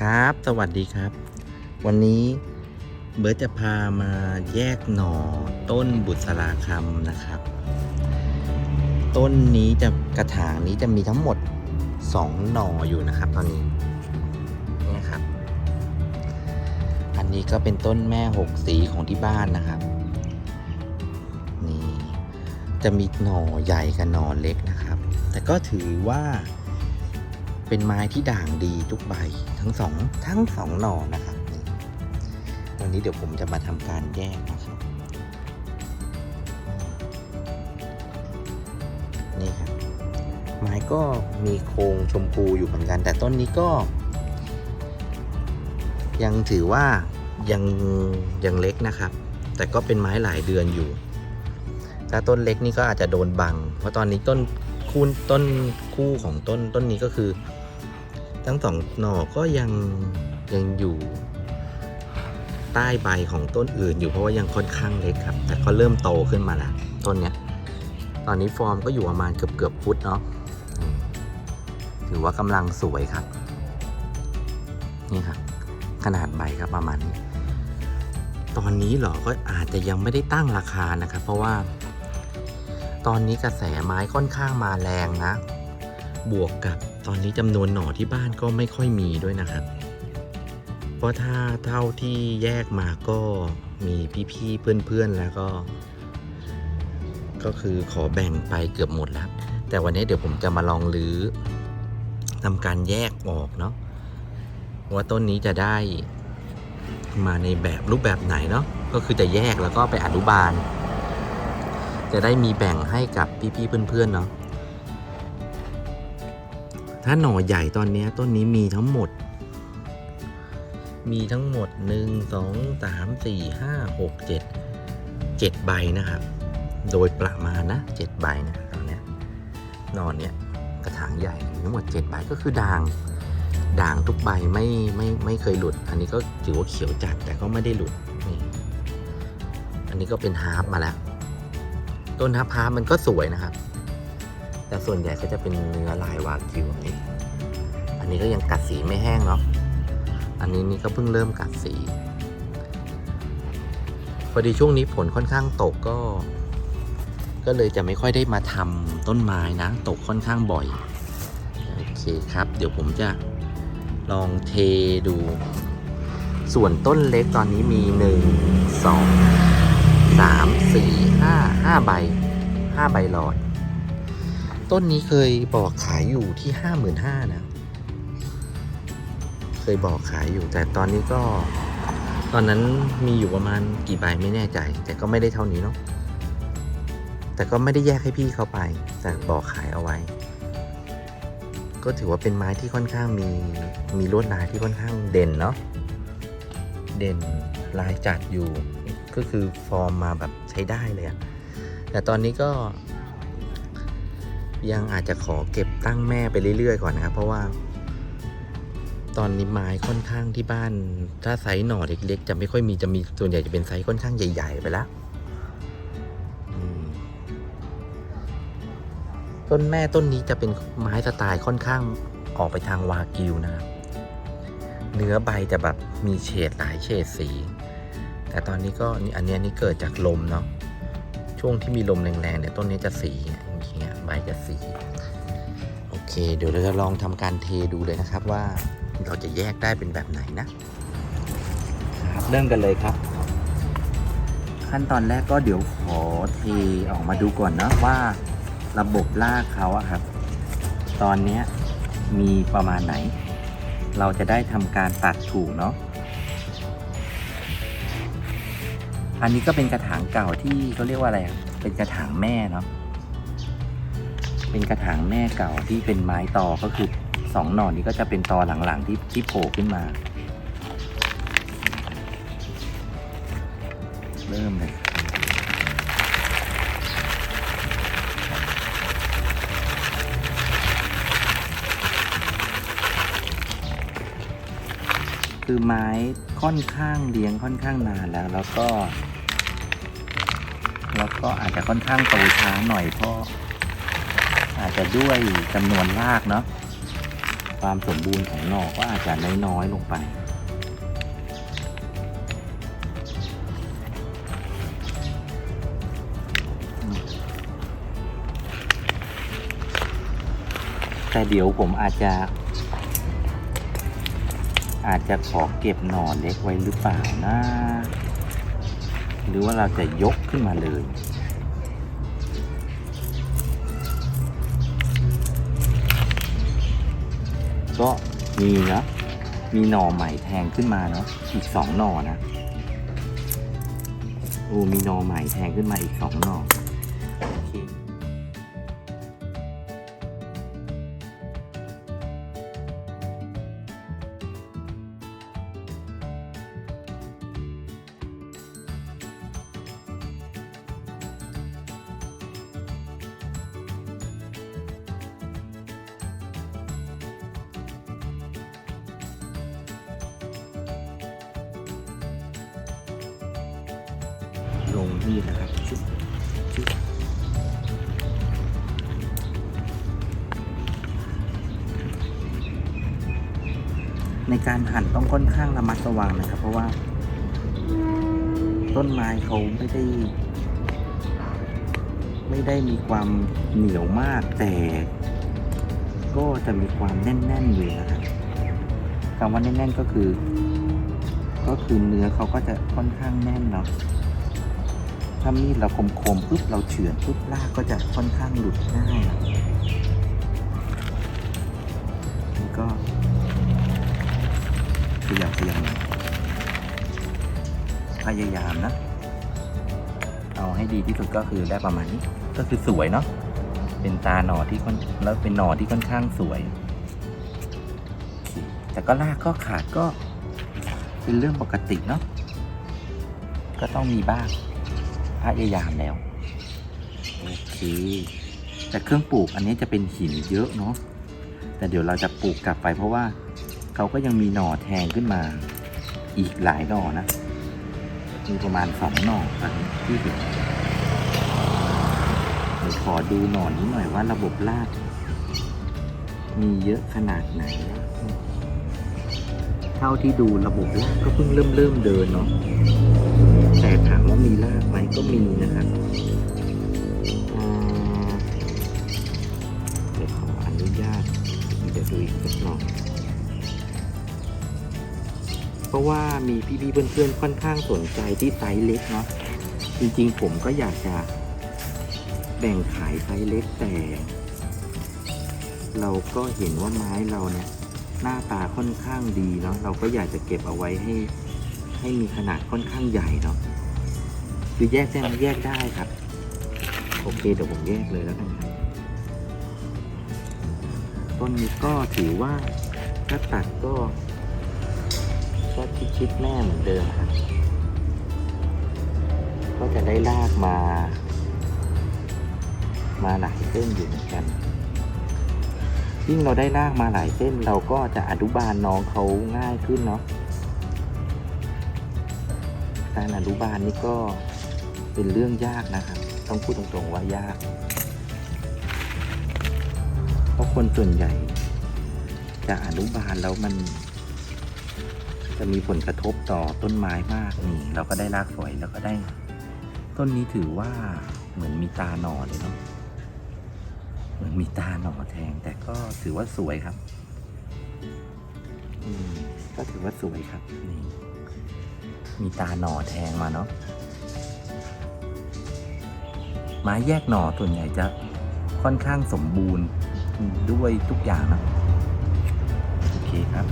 ครับ สวัสดีครับ วันนี้เบิร์ตจะพามาแยกหน่อต้นบุษราคำนะครับ ต้นนี้จะกระถางนี้จะมีทั้งหมดสองหน่ออยู่นะครับ ตอนนี้นี่ครับ อันนี้ก็เป็นต้นแม่หกสีของที่บ้านนะครับ นี่จะมีหน่อใหญ่กับหน่อเล็กนะครับ แต่ก็ถือว่า เป็นไม้ที่ด่างดีทุกใบทั้งสองทั้งสองหน่อนะครับวันนี้เดี๋ยวผมจะมาทำการแยกนะครับนี่ครับไม้ก็มีโครงชมพูอยู่เหมือนกัน แต่ต้นนี้ก็ ยังถือว่ายังยังเล็กนะครับ แต่ก็เป็นไม้หลายเดือนอยู่ ถ้าต้นเล็กนี่ก็อาจจะโดนบัง เพราะตอนนี้ต้นคู่ต้นคู่ของต้นต้นนี้ก็คือ ทั้งสองหน่อก็ยังยังอยู่ใต้ใบของต้นอื่นอยู่เพราะว่ายังค่อนข้างเล็กครับ แต่ก็เริ่มโตขึ้นมาแล้วต้นเนี้ยตอนนี้ฟอร์มก็อยู่ประมาณเกือบเกือบฟุตเนาะถือว่ากำลังสวยครับ นี่ครับ ขนาดใบครับประมาณนี้ตอนนี้หรอก็อาจจะยังไม่ได้ตั้งราคานะครับ เพราะว่า ตอนนี้กระแสไม้ค่อนข้างมาแรงนะ บวกกับ ตอนนี้จำนวนหน่อที่บ้านก็ไม่ค่อยมีด้วยนะครับ เพราะถ้าเท่าที่แยกมาก็มีพี่ๆเพื่อนๆแล้วก็ ก็คือขอแบ่งไปเกือบหมดแล้ว แต่วันนี้เดี๋ยวผมจะมาลองรื้อทำการแยกออกเนาะว่าต้นนี้จะได้มาในแบบรูปแบบไหนเนาะก็คือจะแยกแล้วก็ไปอนุบาล จะได้มีแบ่งให้กับพี่ๆเพื่อนๆเนาะ ถ้าหน่อใหญ่ตอนนี้ต้นนี้มีทั้งหมด มีทั้งหมด1 2 3 4 5 6 7 7ใบนะครับ โดยประมาณนะ7ใบนะตอนเนี้ยหนอนเนี้ยกระถางใหญ่ทั้งหมด7ใบก็คือด่าง ด่างทุกใบไม่ไม่ไม่เคยหลุด อันนี้ก็ถือว่าเขียวจัดแต่ก็ไม่ได้หลุดนี่อันนี้ก็เป็นฮาร์ปมาแล้ว ต้นฮาร์ปฮาร์ปมันก็สวยนะครับ แต่ส่วนใหญ่ก็จะเป็นเนื้อลายวากิวนี้อันนี้ก็ยังกัดสีไม่แห้งเนาะอันนี้นี่ก็เพิ่งเริ่มกัดสีพอดีช่วงนี้ฝนค่อนข้างตกก็ ก็เลยจะไม่ค่อยได้มาทำต้นไม้นะ ตกค่อนข้างบ่อย โอเคครับ เดี๋ยวผมจะลองเทดู ส่วนต้นเล็กตอนนี้มีหนึ่งสองสามสี่ห้าห้าใบห้าใบหลอด ต้นนี้เคยบอกขายอยู่ที่ห้าหมื่นห้านะ เคยบอกขายอยู่แต่ตอนนี้ก็ ตอนนั้นมีอยู่ประมาณกี่ใบไม่แน่ใจ แต่ก็ไม่ได้เท่านี้เนาะแต่ก็ไม่ได้แยกให้พี่เขาไป แต่บอกขายเอาไว้ ก็ถือว่าเป็นไม้ที่ค่อนข้างมีมีลวดลายที่ค่อนข้างเด่นเนาะเด่นลายจัดอยู่ ก็คือฟอร์มมาแบบใช้ได้เลยอะแต่ตอนนี้ก็ ยังอาจจะขอเก็บตั้งแม่ไปเรื่อยๆก่อนนะครับ เพราะว่า ตอนนี้ไม้ค่อนข้างที่บ้าน ถ้าไซส์หน่อเล็กๆ จะไม่ค่อยมีจะมีส่วนใหญ่จะเป็นไซส์ค่อนข้างใหญ่ ๆ ไปแล้วต้นแม่ต้นนี้จะเป็นไม้สไตล์ค่อนข้างออกไปทางวากิวนะครับเนื้อใบจะแบบมีเฉดหลายเฉดสี แต่ตอนนี้ก็อันเนี้ยนี่เกิดจากลมเนาะช่วงที่มีลมแรงๆเนี่ยต้นนี้จะสี อย่างเงี้ยจะสีโอเค เดี๋ยวเราจะลองทำการเทดูเลยนะครับว่าเราจะแยกได้เป็นแบบไหนนะครับ เริ่มกันเลยครับ ขั้นตอนแรกก็เดี๋ยวขอเทออกมาดูก่อนนะว่าระบบลากเขาอะครับ ตอนนี้มีประมาณไหน เราจะได้ทำการตัดถูกเนาะอันนี้ก็เป็นกระถางเก่าที่เขาเรียกว่าอะไรเป็นกระถางแม่เนาะ เป็นกระถางแม่เก่าที่เป็นไม้ตอก็คือสองหน่อนี้ก็จะเป็นตอหลังๆที่ที่โผล่ขึ้นมา เริ่มเลยคือไม้ค่อนข้างเลี้ยงค่อนข้างนานแล้ว แล้วก็ แล้วก็อาจจะค่อนข้างโตช้าหน่อยเพราะ จจะด้วยจำนวนรากเนาะความสมบูรณ์ของหน่อก็อาจจะน้อยๆลงไป แต่เดี๋ยวผมอาจจะ อาจจะขอเก็บหน่อเล็กไว้หรือเปล่านะ หรือว่าเราจะยกขึ้นมาเลย ก็มีนะ มีหน่อใหม่แทงขึ้นมาเนาะอีกสองหน่อนะโอ้มีหน่อใหม่แทงขึ้นมาอีกสองหน่อโอ ลงนี่นะครับชุบชุบในการหั่นต้องค่อนข้างระมัดระวังนะครับ เพราะว่า ต้นไม้เขาไม่ได้ ไม่ได้มีความเหนียวมากแต่ ก็จะมีความแน่นๆอยู่นะครับคำว่าแน่นๆก็คือ ก็คือเนื้อเขาก็จะค่อนข้างแน่นเนาะ ถ้ามีดเราคมๆปุ๊บเราเฉือนปุ๊บรากก็จะค่อนข้างหลุดง่ายนะนี่ก็ขยับขยับหน่อยพยายามนะ เอาให้ดีที่สุดก็คือได้ประมาณนี้ ก็คือสวยเนาะเป็นตาหน่อที่ค่อนแล้วเป็นหน่อที่ค่อนข้างสวย แต่ก็รากก็ขาดก็เป็นเรื่องปกติเนาะก็ต้องมีบ้าง พยายามแล้วโอเคแต่เครื่องปลูกอันนี้จะเป็นหินเยอะเนาะแต่เดี๋ยวเราจะปลูกกลับไปเพราะว่าเขาก็ยังมีหน่อแทงขึ้นมาอีกหลายหน่อนะมีประมาณสองหน่อตอนนี้ที่เห็นเดี๋ยวขอดูหน่อนี้หน่อยว่าระบบรากมีเยอะขนาดไหน เท่าที่ดูระบบรากก็เพิ่งเริ่มเริ่มเดินเนาะ แต่ถามว่ามีรากไหมก็มีนะครับอ่าเดี๋ยวขออนุญาตเดี๋ยวดูอีกสักหน่อยเพราะว่ามีพี่ๆเพื่อนๆค่อนข้างสนใจที่ไซส์เล็กเนาะจริงๆผมก็อยากจะแบ่งขายไซส์เล็กแต่ เราก็เห็นว่าไม้เราเนี่ยหน้าตาค่อนข้างดีเนาะเราก็อยากจะเก็บเอาไว้ให้ ให้มีขนาดค่อนข้างใหญ่เนาะคือแยกได้แยกได้ครับ โอเคเดี๋ยวผมแยกเลยแล้วกันครับ ต้นนี้ก็ถือว่าถ้าตัดก็ก็ชิดๆแม่เหมือนเดิมครับ ก็จะได้ลากมา มาหลายเส้นอยู่เหมือนกันยิ่งเราได้ลากมาหลายเส้นเราก็จะอนุบาลน้องเขาง่ายขึ้นเนาะ การอนุบาลนี่ก็เป็นเรื่องยากนะครับ ต้องพูดตรงๆว่ายาก เพราะคนส่วนใหญ่จะอนุบาลแล้วมัน จะมีผลกระทบต่อต้นไม้มากนี่เราก็ได้รากสวยแล้วก็ได้ ต้นนี้ถือว่าเหมือนมีตาหน่อเลยเนาะเหมือนมีตาหน่อแทง แต่ก็ถือว่าสวยครับ อืมก็ถือว่าสวยครับนี่ มีตาหน่อแทงมาเนาะไม้แยกหน่อส่วนใหญ่จะค่อนข้างสมบูรณ์ด้วยทุกอย่างนะโอเคครับ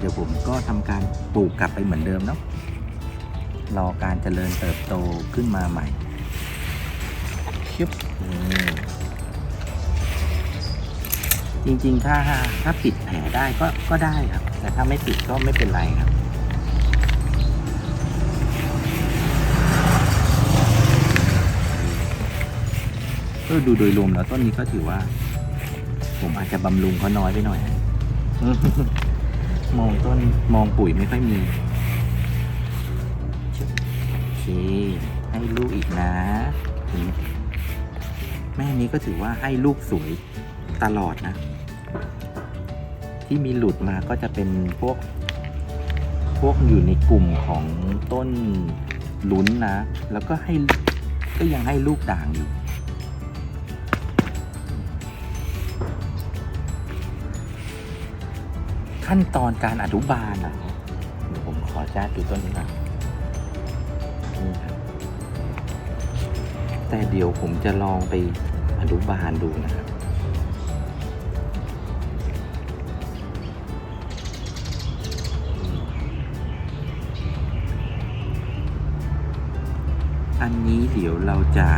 เดี๋ยวผมก็ทำการปลูกกลับไปเหมือนเดิมเนาะรอการเจริญเติบโตขึ้นมาใหม่ชึบนี่ จริงๆ ถ้าถ้าปิดแผลได้ก็ก็ได้ครับ แต่ถ้าไม่ปิดก็ไม่เป็นไรครับ ก็ดูโดยรวมแล้วต้นนี้ก็ถือว่า ผมอาจจะบำรุงเขาน้อยไปหน่อย มองต้นมองปุ๋ยไม่ค่อยมี โอเค ให้ลูกอีกนะถึงแม่นี้ก็ถือว่าให้ลูกสวยตลอดนะ ที่มีหลุดมาก็จะเป็นพวก พวกอยู่ในกลุ่มของต้นลุ้นนะ แล้วก็ให้ก็ยังให้ลูกด่างอยู่ ขั้นตอนการอนุบาลอะเดี๋ยวผมขอจ้าดูต้นนี้ก่อนนี่ครับแต่เดี๋ยวผมจะลองไปอนุบาลดูนะครับ อันนี้เดี๋ยวเราจะ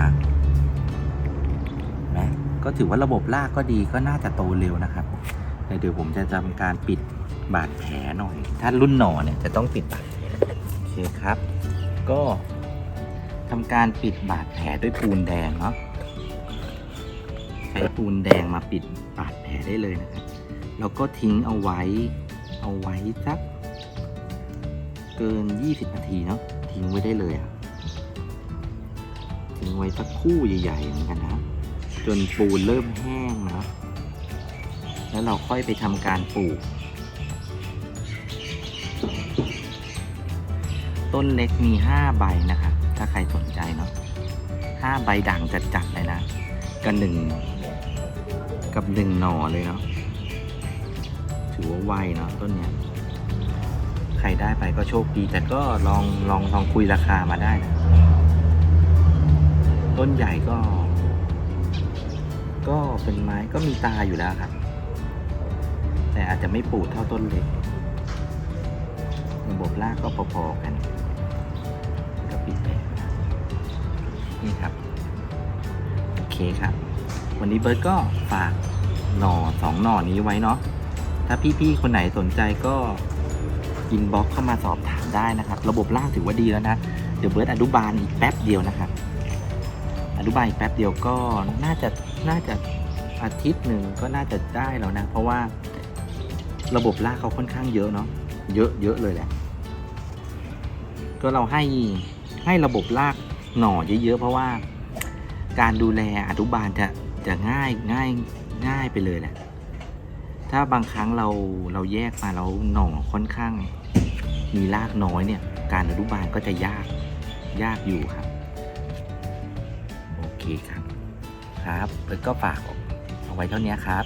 นะก็ถือว่าระบบรากก็ดีก็น่าจะโตเร็วนะครับแต่เดี๋ยวผมจะทำการปิดบาดแผลหน่อย ถ้ารุ่นหนอเนี่ยจะต้องปิดบาดแผลโอเคครับ ก็ทำการปิดบาดแผลด้วยปูนแดงเนาะใช้ปูนแดงมาปิดบาดแผลได้เลยนะครับแล้วก็ทิ้งเอาไว้เอาไว้สักเกิน 20 นาทีเนาะทิ้งไว้ได้เลยอะ ทิ้งไว้สักคู่ใหญ่ๆเหมือนกันนะ จนปูนเริ่มแห้งนะแล้วเราค่อยไปทำการปลูก ต้นเล็กมี 5 ใบนะครับ ถ้าใครสนใจเนาะ5ใบด่างจัดๆเลยนะ กับหนึ่งกับหนึ่งหน่อเลยเนาะถือว่าไวเนาะต้นเนี้ย ใครได้ไปก็โชคดี แต่ก็ลองลองลองคุยราคามาได้นะ ต้นใหญ่ก็ ก็เป็นไม้ก็มีตาอยู่แล้วครับ แต่อาจจะไม่ปูดเท่าต้นเล็กระบบรากก็พอๆกันก็ปิดแผลนี่ครับ โอเคครับ วันนี้เบิร์ดก็ฝากหน่อสองหน่อนี้ไว้เนาะถ้าพี่ๆคนไหนสนใจก็อินบ็อกเข้ามาสอบถามได้นะครับ ระบบล่างถือว่าดีแล้วนะ เดี๋ยวเบิร์ดอนุบาลอีกแป๊บเดียวนะครับ อนุบาลอีกแป๊บเดียวก็น่าจะน่าจะอาทิตย์หนึ่งก็น่าจะได้แล้วนะ เพราะว่าระบบลากเขาค่อนข้างเยอะเนาะเยอะเยอะเลยแหละ ก็เราให้ให้ระบบลากหน่อเยอะๆเพราะว่า การดูแลอนุบาลจะจะง่ายง่ายง่ายไปเลยแหละ ถ้าบางครั้งเราเราแยกมาแล้วหน่อค่อนข้าง มีรากน้อยเนี่ย การอนุบาลก็จะยากยากอยู่ครับ คครับ ครับแล้วก็ฝากเอาไว้เท่านี้ครับ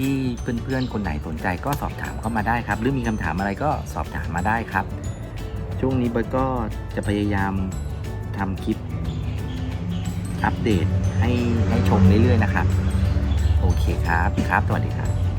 พี่ๆเพื่อนๆ คนไหนสนใจก็สอบถามเข้ามาได้ครับ หรือมีคำถามอะไรก็สอบถามมาได้ครับ ช่วงนี้เบิร์ตก็จะพยายามทำคลิป อัปเดตให้ให้ชมเรื่อยๆนะครับ โอเคครับ ครับ สวัสดีครับ